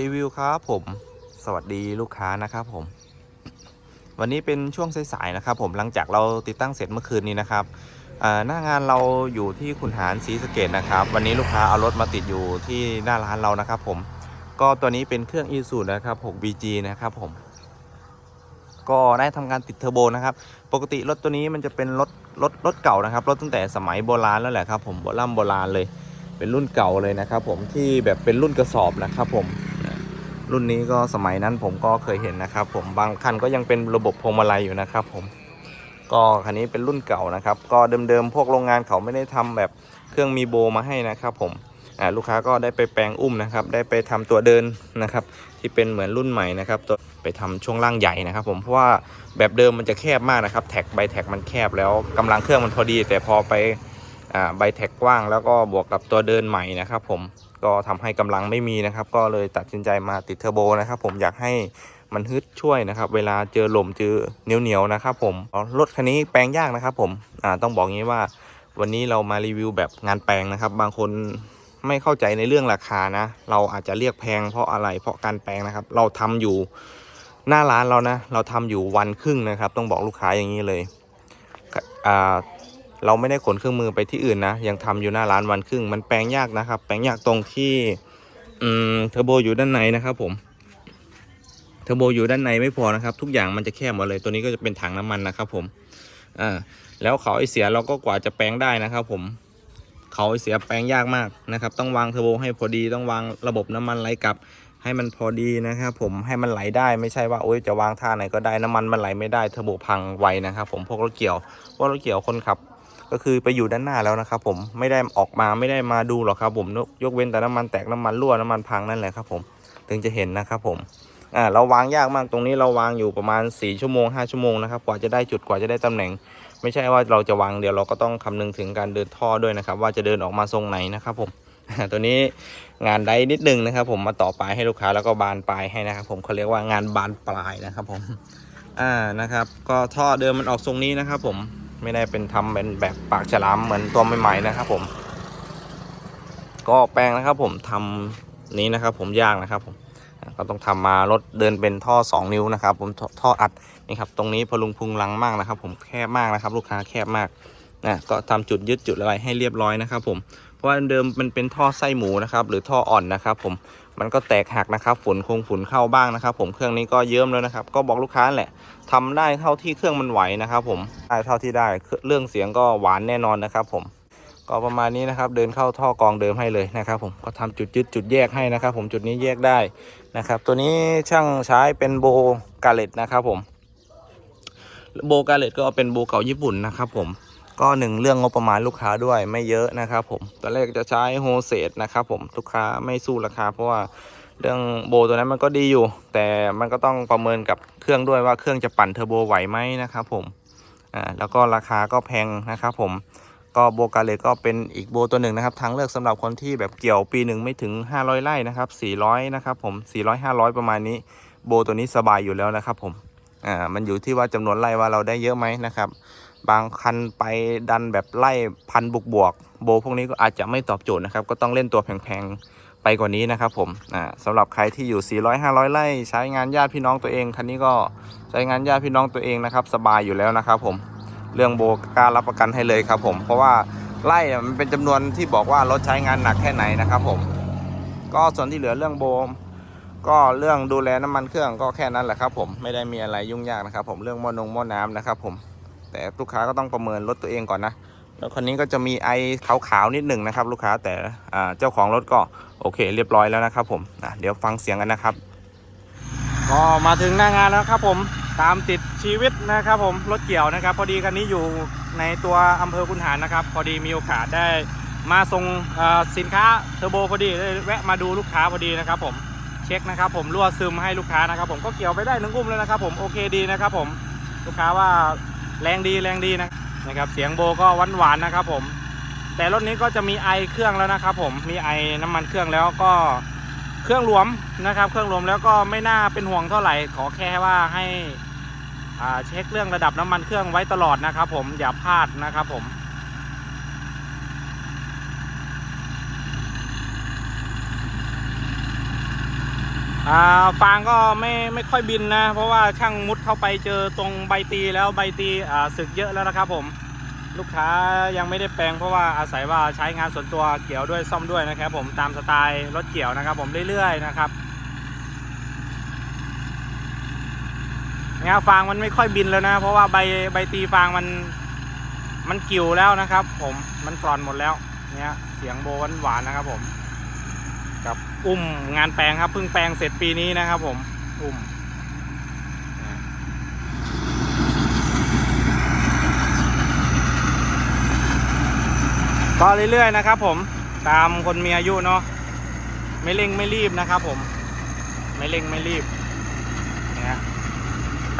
รีวิวครับผม สวัสดีลูกค้านะครับผม วันนี้เป็นช่วงสายๆนะครับ ผมหลังจากเราติดตั้งเสร็จเมื่อคืนนี้นะครับหน้างานเราอยู่ที่ขุนหารศรีสะเกดนะครับ วันนี้ลูกค้าเอารถมาติดอยู่ที่หน้าร้านเรานะครับ ผม ก็ตัวนี้เป็นเครื่องอีซูนะครับ 6BG นะครับผม ก็ได้ทำการติดเทอร์โบนะครับ ปกติรถตัวนี้มันจะเป็นรถรถรถเก่านะครับรถตั้งแต่สมัยโบราณแล้วแหละครับ ผมโบราณโบราณเลย เป็นรุ่นเก่าเลยนะครับ ผมที่แบบเป็นรุ่นกระสอบนะครับ ผม รุ่นนี้ก็สมัยนั้นผมก็เคยเห็นนะครับผมบางคันก็ยังเป็นระบบพวงมาลัยอยู่นะครับผมก็คันนี้เป็นรุ่นเก่านะครับ ก็เดิมๆพวกโรงงานเขาไม่ได้ทำแบบเครื่องมีโบมาให้นะครับผมลูกค้าก็ได้ไปแปลงอุ้มนะครับ ได้ไปทำตัวเดินนะครับ ที่เป็นเหมือนรุ่นใหม่นะครับ ตัวไปทำช่วงล่างใหญ่นะครับ ผมเพราะว่าแบบเดิมมันจะแคบมากนะครับ แท็กใบแท็กมันแคบแล้วกำลังเครื่องมันพอดี แต่พอไปใบแท็กกว้าง แล้วก็บวกกับตัวเดินใหม่นะครับ ผม ก็ทำให้กำลังไม่มีนะครับ ก็เลยตัดสินใจมาติดเทอร์โบนะครับ ผมอยากให้มันฮึดช่วยนะครับ เวลาเจอลมเจอเหนียวเหนียวนะครับผมรถคันนี้แปลงยากนะครับ ผมอ่าต้องบอกงี้ว่า วันนี้เรามารีวิวแบบงานแปลงนะครับ บางคนไม่เข้าใจในเรื่องราคานะ เราอาจจะเรียกแพงเพราะอะไรเพราะการแปลงนะครับ เราทำอยู่หน้าร้านเรานะ เราทำอยู่วันครึ่งนะครับ ต้องบอกลูกค้าอย่างนี้เลยอ่า เราไม่ได้ขนเครื่องมือไปที่อื่นนะ ยังทำอยู่หน้าร้านวันครึ่ง มันแปลงยากนะครับ แปลงยากตรงที่อืมเทอร์โบอยู่ด้านในนะครับผมเทอร์โบอยู่ด้านในไม่พอนะครับ ทุกอย่างมันจะแคบหมดเลยตัวนี้ก็จะเป็นถังน้ำมันนะครับผมอ่าแล้วเขาไอเสียเราก็กว่าจะแปลงได้นะครับผมเขาไอเสียแปลงยากมากนะครับ ต้องวางเทอร์โบให้พอดีต้องวางระบบน้ำมันไหลกลับ ให้มันพอดีนะครับผมให้มันไหลได้ไม่ใช่ว่าโอ๊ยจะวางท่าไหนก็ได้น้ำมันมันไหลไม่ได้เทอร์โบพังไวนะครับผมพวกรถเกี่ยวพวกรถเกี่ยวคนขับ ก็คือไปอยู่ด้านหน้าแล้วนะครับผมไม่ได้ออกมาไม่ได้มาดูหรอกครับผมยกเว้นแต่น้ำมันแตกน้ำมันรั่วน้ำมันพังนั่นแหละครับผมถึงจะเห็นนะครับผมอ่าเราวางยากมากตรงนี้เราวางอยู่ประมาณ 4 ชั่วโมง 5 ชั่วโมงนะครับกว่าจะได้จุดกว่าจะได้ตำแหน่ง ไม่ใช่ว่าเราจะวางเดี๋ยวเราก็ต้องคำนึงถึงการเดินท่อด้วยนะครับ ว่าจะเดินออกมาทรงไหนนะครับผมตัวนี้งานได้นิดนึงนะครับ ผมมาต่อปลายให้ลูกค้าแล้วก็บานปลายให้นะครับ ผมเขาเรียกว่างานบานปลายนะครับผมอ่านะครับ ก็ท่อเดิมมันออกทรงนี้นะครับผม ไม่ได้เป็นทำเป็นแบบปากฉลามเหมือนตัวใหม่ๆนะครับ ผม ก็แปลงนะครับ ผมทำนี้นะครับ ผมยากนะครับ ผมก็ต้องทำมารถเดินเป็นท่อ 2 นิ้วนะครับ ผมท่อท่ออัดนี่ครับ ตรงนี้พลุงพุงลังมากนะครับ ผมแคบมากนะครับ ลูกค้าแคบมากนะก็ทำจุดยึดจุดอะไรให้เรียบร้อยนะครับ ผมเพราะว่าเดิมมันเป็นท่อไส้หมูนะครับ หรือท่ออ่อนนะครับ ผม มันก็แตกหักนะครับฝุ่นคงฝุ่นเข้าบ้างนะครับ ผมเครื่องนี้ก็เยิ้มแล้วนะครับ ก็บอกลูกค้าแหละทำได้เท่าที่เครื่องมันไหวนะครับ ผมได้เท่าที่ได้เรื่องเสียงก็หวานแน่นอนนะครับ ผมก็ประมาณนี้นะครับ เดินเข้าท่อกองเดิมให้เลยนะครับ ผมก็ทำจุดยึดจุดแยกให้นะครับ ผมจุดนี้แยกได้นะครับ ตัวนี้ช่างใช้เป็นโบกาเลตนะครับ ผมโบกาเลตก็เป็นโบเก่าญี่ปุ่นนะครับ ผม ก็หนึ่งเรื่องงบประมาณลูกค้าด้วยไม่เยอะนะครับผมตอนแรกจะใช้โฮเซตนะครับผมลูกค้าไม่สู้ราคาเพราะว่าเรื่องโบตัวนั้นมันก็ดีอยู่ แต่มันก็ต้องประเมินกับเครื่องด้วยว่าเครื่องจะปั่นเทอร์โบไหวไหมนะครับผมอ่าแล้วก็ราคาก็แพงนะครับผมก็โบกาเลตก็เป็นอีกโบตัวหนึ่งนะครับทางเลือกสำหรับคนที่แบบเกี่ยวปีหนึ่งไม่ถึง 500 ไร่นะครับ 400 นะครับผม 400 500 ประมาณนี้ โบตัวนี้สบายอยู่แล้วนะครับผมอ่ามันอยู่ที่ว่าจำนวนไร่ว่าเราได้เยอะไหมนะครับ บางคันไปดันแบบไล่พันบวกบวกโบพวกนี้ก็อาจจะไม่ตอบโจทย์นะครับ ก็ต้องเล่นตัวแพงๆไปกว่านี้นะครับผมอ่าสำหรับใครที่อยู่ 400 500 ไร่ใช้งานญาติพี่น้องตัวเองคันนี้ก็ใช้งานญาติพี่น้องตัวเองนะครับ สบายอยู่แล้วนะครับผมเรื่องโบกล้ารับประกันให้เลยครับผม เพราะว่าไร่มันเป็นจำนวนที่บอกว่ารถใช้งานหนักแค่ไหนนะครับผม ก็ส่วนที่เหลือเรื่องโบมก็เรื่องดูแลน้ำมันเครื่องก็แค่นั้นแหละครับผมไม่ได้มีอะไรยุ่งยากนะครับ ผมเรื่องมอนงมอน้ำนะครับผม แต่ลูกค้าก็ต้องประเมินรถตัวเองก่อนนะแล้วคันนี้ก็จะมีไอขาวๆนิดหนึ่งนะครับ ลูกค้าแต่เจ้าของรถก็โอเค เรียบร้อยแล้วนะครับผมเดี๋ยวฟังเสียงกันนะครับก็มาถึงหน้างานแล้วครับผมตามติดชีวิตนะครับผมรถเกี่ยวนะครับ พอดีคันนี้อยู่ในตัวอำเภอคุนหารนะครับ พอดีมีโอกาสได้มาส่งสินค้าเทอร์โบพอดีเลยแวะมาดูลูกค้าพอดีนะครับผมเช็คนะครับผมรั่วซึมให้ลูกค้านะครับ ผมก็เกี่ยวไปได้ทั้งกุ้มแล้วนะครับ ผมโอเคดีนะครับผมลูกค้าว่า แรงดีแรงดีนะนะครับ เสียงโบก็หวานหวานนะครับผม แต่รถนี้ก็จะมีไอเครื่องแล้วนะครับผมมีไอน้ำมันเครื่องแล้วก็เครื่องรวมนะครับ เครื่องรวมแล้วก็ไม่น่าเป็นห่วงเท่าไหร่ ขอแค่ว่าให้เช็คเรื่องระดับน้ำมันเครื่องไว้ตลอดนะครับ ผมอย่าพลาดนะครับผม อ่าฟางก็ไม่ไม่ค่อยบินนะ เพราะว่าช่างมุดเข้าไปเจอตรงใบตีแล้วใบตีอ่าสึกเยอะแล้วนะครับผม ลูกค้ายังไม่ได้แปลงเพราะว่าอาศัยว่าใช้งานส่วนตัวเกี่ยวด้วยซ่อมด้วยนะครับ ผมตามสไตล์รถเกี่ยวนะครับ ผมเรื่อยๆนะครับงาฟางมันไม่ค่อยบินแล้วนะ เพราะว่าใบใบตีฟางมันมันกิ่วแล้วนะครับ ผมมันกร่อนหมดแล้วเนี่ยเสียงโบหวานๆนะครับผม กับอุ้มงานแปลงครับเพิ่งแปลงเสร็จปีนี้นะครับ ผมอุ้มก็เรื่อยๆนะครับ ผมตามคนมีอายุเนาะไม่เร่งไม่รีบนะครับ ผม ไม่เร่งไม่รีบเนี่ย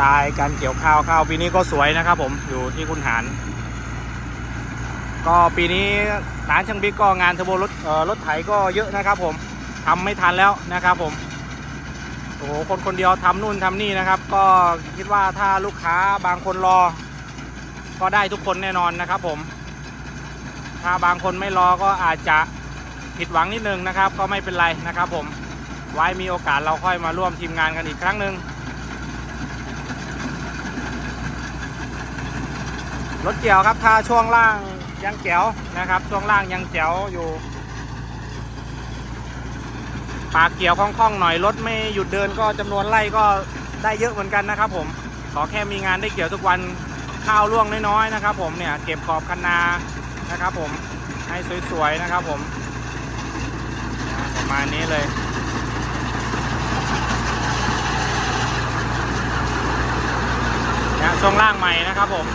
ตายการเกี่ยวข้าวข้าวปีนี้ก็สวยนะครับ ผมอยู่ที่คุณหารก็ปีนี้ร้านช่างบิ๊กก็งานเทอร์โบรถรถไถก็เยอะนะครับผม ทำไม่ทันแล้วนะครับผมโอ้โหคนคนเดียวทำนู่นทำนี่นะครับ ก็คิดว่าถ้าลูกค้าบางคนรอ ก็ได้ทุกคนแน่นอนนะครับผม ถ้าบางคนไม่รอก็อาจจะผิดหวังนิดนึงนะครับ ก็ไม่เป็นไรนะครับผมไว้มีโอกาสเราค่อยมาร่วมทีมงานกันอีกครั้งหนึ่งรถเกี่ยวครับถ้าช่วงล่างยังแจ๋วนะครับ ช่วงล่างยังแจ๋วอยู่ ปากเกี่ยวคล่องๆหน่อยรถไม่หยุดเดินก็จำนวนไล่ก็ได้เยอะเหมือนกันนะครับ ผมขอแค่มีงานได้เกี่ยวทุกวันข้าวล่วงน้อยๆนะครับ ผมเนี่ยเก็บขอบคันนานะครับ ผมให้สวยๆนะครับ ผมประมาณนี้เลยนะช่วงล่างใหม่นะครับผม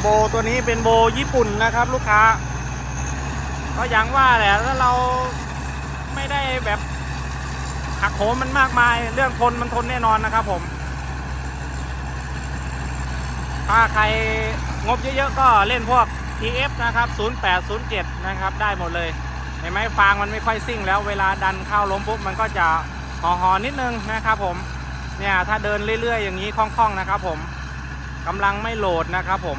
โบตัวนี้เป็นโบญี่ปุ่นนะครับลูกค้า ก็อย่างว่าแหละถ้าเราไม่ได้แบบหักโหมมันมากมายเรื่องทนมันทนแน่นอนนะครับผมถ้าใครงบเยอะๆก็เล่นพวก TF นะครับ 0807 นะครับ ได้หมดเลย เห็นไหมฟางมันไม่ค่อยซิ่งแล้วเวลาดันเข้าล้มปุ๊บมันก็จะห่อๆนิดนึงนะครับผม เนี่ยถ้าเดินเรื่อยๆ อย่างนี้คล่องๆนะครับผมกำลังไม่โหลดนะครับผม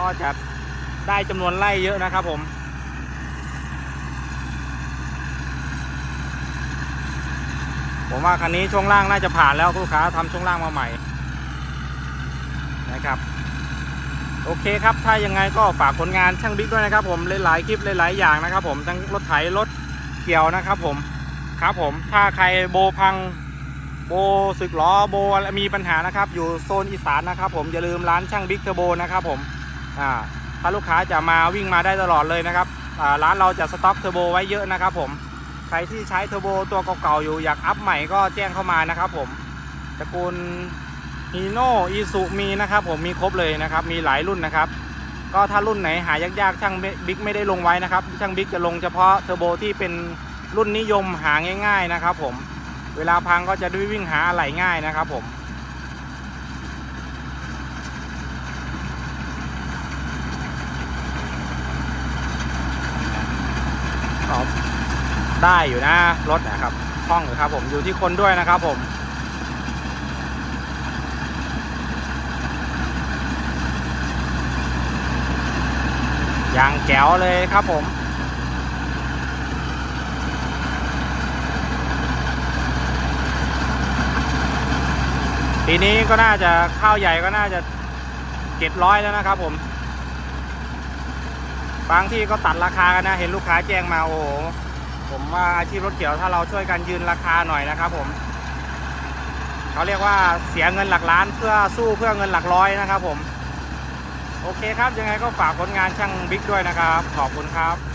ก็จะได้จำนวนไล่เยอะนะครับผมผมว่าคันนี้ช่วงล่างน่าจะผ่านแล้วลูกค้าทำช่วงล่างมาใหม่นะครับ โอเคครับ ถ้ายังไงก็ฝากผลงานช่างบิ๊กด้วยนะครับ ผมหลายๆคลิปหลายๆอย่างนะครับ ผมทั้งรถไถรถเกี่ยวนะครับ ผมครับผมถ้าใครโบพังโบสึกล้อโบมีปัญหานะครับ อยู่โซนอีสานนะครับ ผมอย่าลืมร้านช่างบิ๊กเทอร์โบนะครับ ผม ถ้าลูกค้าจะมาวิ่งมาได้ตลอดเลยนะครับร้านเราจะสต็อกเทอร์โบไว้เยอะนะครับผมใครที่ใช้เทอร์โบตัวเก่าๆอยู่อยากอัพใหม่ก็แจ้งเข้ามานะครับผมตระกูลฮีโน่อีสุมีนะครับผมมีครบเลยนะครับ มีหลายรุ่นนะครับ ก็ถ้ารุ่นไหนหายากๆช่างบิ๊กไม่ได้ลงไว้นะครับ ช่างบิ๊กจะลงเฉพาะเทอร์โบที่เป็นรุ่นนิยมหาง่าย ๆนะครับผมเวลาพังก็จะได้วิ่งหาอะไหล่ง่ายนะครับผม ครับ ได้อยู่นะรถนะครับคล่องอยู่ครับผมอยู่ที่คนด้วยนะครับผมยางแก้วเลยครับผมปีนี้ก็น่าจะข้าวใหญ่ก็น่าจะเจ็ดร้อยแล้วนะครับผมบางที่ก็ตัดราคากันนะ เห็นลูกค้าแจ้งมาโอ้ ผมว่าอาชีพรถเขียวถ้าเราช่วยกันยืนราคาหน่อยนะครับผมเขาเรียกว่าเสียเงินหลักล้านเพื่อสู้เพื่อเงินหลักร้อยนะครับผม โอเคครับยังไงก็ฝากผลงานช่างบิ๊กด้วยนะครับ ขอบคุณครับ